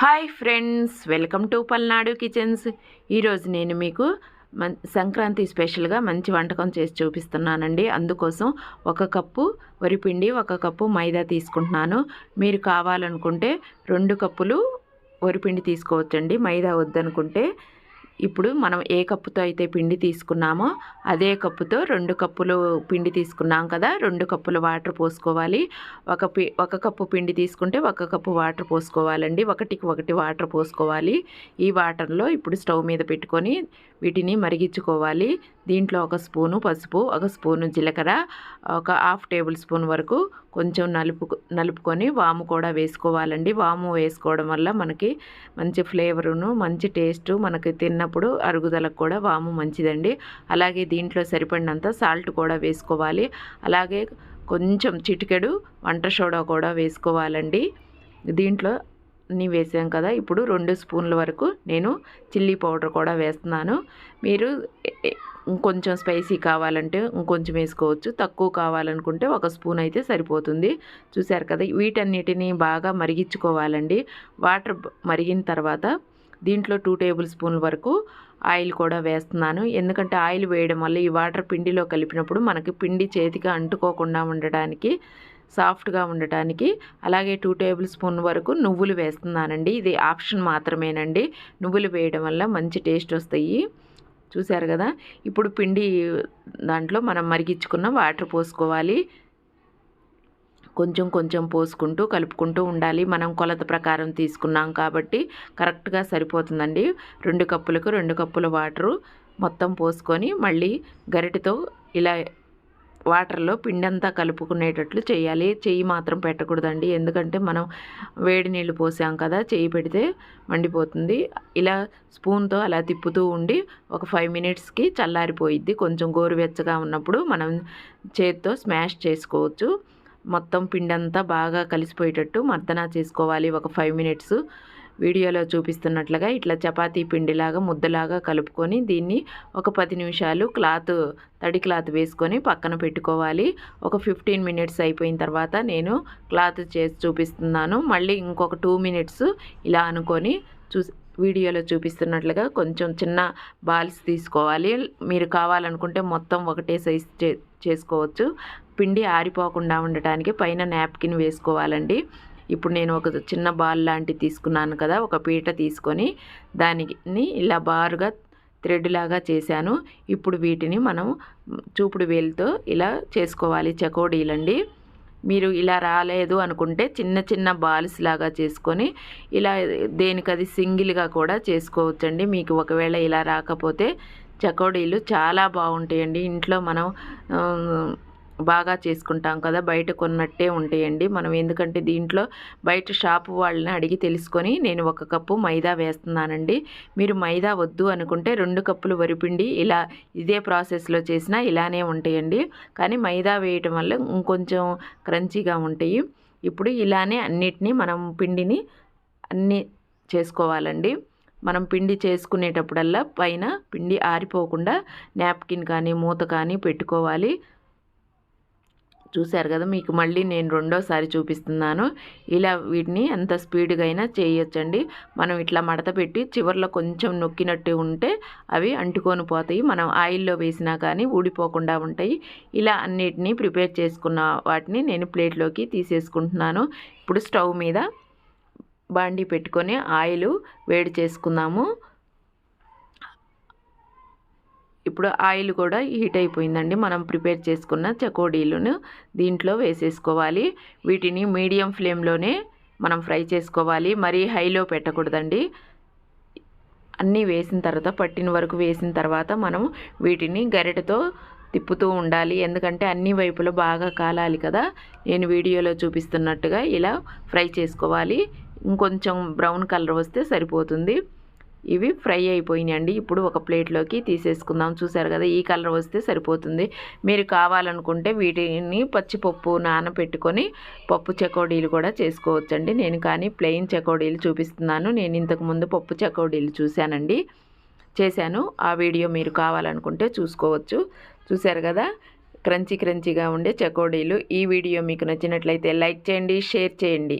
Hi friends welcome to Palnadu kitchens. ఈరోజు నేను మీకు మన్ సంక్రాంతి స్పెషల్గా మంచి వంటకం చేసి చూపిస్తున్నానండి. అందుకోసం ఒక కప్పు వరిపిండి ఒక కప్పు మైదా తీసుకుంటున్నాను. మీరు కావాలనుకుంటే రెండు కప్పులు వరిపిండి తీసుకోవచ్చండి. మైదా వద్దనుకుంటే ఇప్పుడు మనం ఏ కప్పుతో అయితే పిండి తీసుకున్నామో అదే కప్పుతో రెండు కప్పులు పిండి తీసుకున్నాం కదా రెండు కప్పులు వాటర్ పోసుకోవాలి. ఒక పి ఒక కప్పు పిండి తీసుకుంటే ఒక కప్పు వాటర్ పోసుకోవాలండి. ఒకటికి ఒకటి వాటర్ పోసుకోవాలి. ఈ వాటర్లో ఇప్పుడు స్టవ్ మీద పెట్టుకొని వీటిని మరిగించుకోవాలి. దీంట్లో ఒక స్పూను పసుపు ఒక స్పూను జీలకర్ర ఒక హాఫ్ టేబుల్ స్పూన్ వరకు కొంచెం నలుపు నలుపుకొని వాము కూడా వేసుకోవాలండి. వాము వేసుకోవడం వల్ల మనకి మంచి ఫ్లేవరును మంచి టేస్ట్ మనకి తిన్నప్పుడు అరుగుదలకు కూడా వాము మంచిదండి. అలాగే దీంట్లో సరిపడినంత సాల్ట్ కూడా వేసుకోవాలి. అలాగే కొంచెం చిటికెడు వంట సోడా కూడా వేసుకోవాలండి. దీంట్లో అన్నీ వేసాం కదా. ఇప్పుడు రెండు స్పూన్ల వరకు నేను చిల్లీ పౌడర్ కూడా వేస్తున్నాను. మీరు ఇంకొంచెం స్పైసీ కావాలంటే ఇంకొంచెం వేసుకోవచ్చు. తక్కువ కావాలనుకుంటే ఒక స్పూన్ అయితే సరిపోతుంది. చూసారు కదా వీటన్నిటిని బాగా మరిగించుకోవాలండి. వాటర్ మరిగిన తర్వాత దీంట్లో టూ టేబుల్ స్పూన్ల వరకు ఆయిల్ కూడా వేస్తున్నాను. ఎందుకంటే ఆయిల్ వేయడం వల్ల ఈ వాటర్ పిండిలో కలిపినప్పుడు మనకి పిండి చేతికి అంటుకోకుండా ఉండటానికి సాఫ్ట్గా ఉండటానికి. అలాగే టూ టేబుల్ స్పూన్ వరకు నువ్వులు వేస్తున్నానండి. ఇది ఆప్షన్ మాత్రమేనండి. నువ్వులు వేయడం వల్ల మంచి టేస్ట్ వస్తాయి. చూశారు కదా? ఇప్పుడు పిండి దాంట్లో మనం మరిగించుకున్న వాటర్ పోసుకోవాలి. కొంచెం కొంచెం పోసుకుంటూ కలుపుకుంటూ ఉండాలి. మనం కొలత ప్రకారం తీసుకున్నాం కాబట్టి కరెక్ట్గా సరిపోతుందండి. రెండు కప్పులకు రెండు కప్పుల వాటరు మొత్తం పోసుకొని మళ్ళీ గరిటతో ఇలా వాటర్లో పిండంతా కలుపుకునేటట్లు చేయాలి. చెయ్యి మాత్రం పెట్టకూడదండి. ఎందుకంటే మనం వేడి నీళ్ళు పోసాం కదా చెయ్యి పెడితే మండిపోతుంది. ఇలా స్పూన్తో అలా తిప్పుతూ ఉండి ఒక ఫైవ్ మినిట్స్కి చల్లారిపోయిద్ది. కొంచెం గోరువెచ్చగా ఉన్నప్పుడు మనం చేత్తో స్మాష్ చేసుకోవచ్చు. మొత్తం పిండంతా బాగా కలిసిపోయేటట్టు మర్దనా చేసుకోవాలి. ఒక ఫైవ్ మినిట్స్ వీడియోలో చూపిస్తున్నట్లుగా ఇట్లా చపాతీ పిండిలాగా ముద్దలాగా కలుపుకొని దీన్ని ఒక పది నిమిషాలు క్లాత్ తడి క్లాత్ వేసుకొని పక్కన పెట్టుకోవాలి. ఒక ఫిఫ్టీన్ మినిట్స్ అయిపోయిన తర్వాత నేను క్లాత్ చేసి చూపిస్తున్నాను. మళ్ళీ ఇంకొక టూ మినిట్స్ ఇలా అనుకొని చూ వీడియోలో చూపిస్తున్నట్లుగా కొంచెం చిన్న బాల్స్ తీసుకోవాలి. మీరు కావాలనుకుంటే మొత్తం ఒకటే సైజ్ చే చేసుకోవచ్చు. పిండి ఆరిపోకుండా ఉండటానికి పైన నాప్కిన్ వేసుకోవాలండి. ఇప్పుడు నేను ఒక చిన్న బాల్ లాంటివి తీసుకున్నాను కదా ఒక పీట తీసుకొని దానిని ఇలా బారుగా థ్రెడ్ లాగా చేశాను. ఇప్పుడు వీటిని మనం చూపుడు వేలుతో ఇలా చేసుకోవాలి చకోడీలండి. మీరు ఇలా రాలేదు అనుకుంటే చిన్న చిన్న బాల్స్ లాగా చేసుకొని ఇలా దేనికది సింగిల్గా కూడా చేసుకోవచ్చండి. మీకు ఒకవేళ ఇలా రాకపోతే చకోడీలు చాలా బాగుంటాయండి. ఇంట్లో మనం బాగా చేసుకుంటాం కదా బయట కొన్నట్టే ఉంటాయండి. మనం ఎందుకంటే దీంట్లో బయట షాపు వాళ్ళని అడిగి తెలుసుకొని నేను ఒక కప్పు మైదా వేస్తున్నానండి. మీరు మైదా వద్దు అనుకుంటే రెండు కప్పులు వరిపిండి ఇలా ఇదే ప్రాసెస్లో చేసినా ఇలానే ఉంటాయండి. కానీ మైదా వేయటం వల్ల ఇంకొంచెం క్రంచీగా ఉంటాయి. ఇప్పుడు ఇలానే అన్నిటినీ మనం పిండిని అన్నీ చేసుకోవాలండి. మనం పిండి చేసుకునేటప్పుడల్లా పైన పిండి ఆరిపోకుండా నాప్కిన్ కానీ మూత కానీ పెట్టుకోవాలి. చూశారు కదా మీకు మళ్ళీ నేను రెండోసారి చూపిస్తున్నాను. ఇలా వీటిని ఎంత స్పీడ్గా అయినా చేయొచ్చండి. మనం ఇట్లా మడత పెట్టి చివరిలో కొంచెం నొక్కినట్టు ఉంటే అవి అంటుకొని పోతాయి. మనం ఆయిల్లో వేసినా కానీ ఊడిపోకుండా ఉంటాయి. ఇలా అన్నిటినీ ప్రిపేర్ చేసుకున్న వాటిని నేను ప్లేట్లోకి తీసేసుకుంటున్నాను. ఇప్పుడు స్టవ్ మీద బాండీ పెట్టుకొని ఆయిల్ వేడి చేసుకుందాము. ఇప్పుడు ఆయిల్ కూడా హీట్ అయిపోయిందండి. మనం ప్రిపేర్ చేసుకున్న చకోడీలను దీంట్లో వేసేసుకోవాలి. వీటిని మీడియం ఫ్లేమ్లోనే మనం ఫ్రై చేసుకోవాలి. మరీ హైలో పెట్టకూడదండి. అన్నీ వేసిన తర్వాత పట్టిన వరకు వేసిన తర్వాత మనం వీటిని గరిటతో తిప్పుతూ ఉండాలి. ఎందుకంటే అన్ని వైపులు బాగా కాలాలి కదా. నేను వీడియోలో చూపిస్తున్నట్టుగా ఇలా ఫ్రై చేసుకోవాలి. ఇంకొంచెం బ్రౌన్ కలర్ వస్తే సరిపోతుంది. ఇవి ఫ్రై అయిపోయినాయండి. ఇప్పుడు ఒక ప్లేట్లోకి తీసేసుకుందాం. చూసారు కదా ఈ కలర్ వస్తే సరిపోతుంది. మీరు కావాలనుకుంటే వీటిని పచ్చిపప్పు నానబెట్టుకొని పప్పు చకోడీలు కూడా చేసుకోవచ్చండి. నేను కానీ ప్లెయిన్ చకోడీలు చూపిస్తున్నాను. నేను ఇంతకుముందు పప్పు చకోడీలు చూశానండి. చేశాను. ఆ వీడియో మీరు కావాలనుకుంటే చూసుకోవచ్చు. చూశారు కదా క్రంచీ క్రంచీగా ఉండే చకోడీలు. ఈ వీడియో మీకు నచ్చినట్లయితే లైక్ చేయండి షేర్ చేయండి.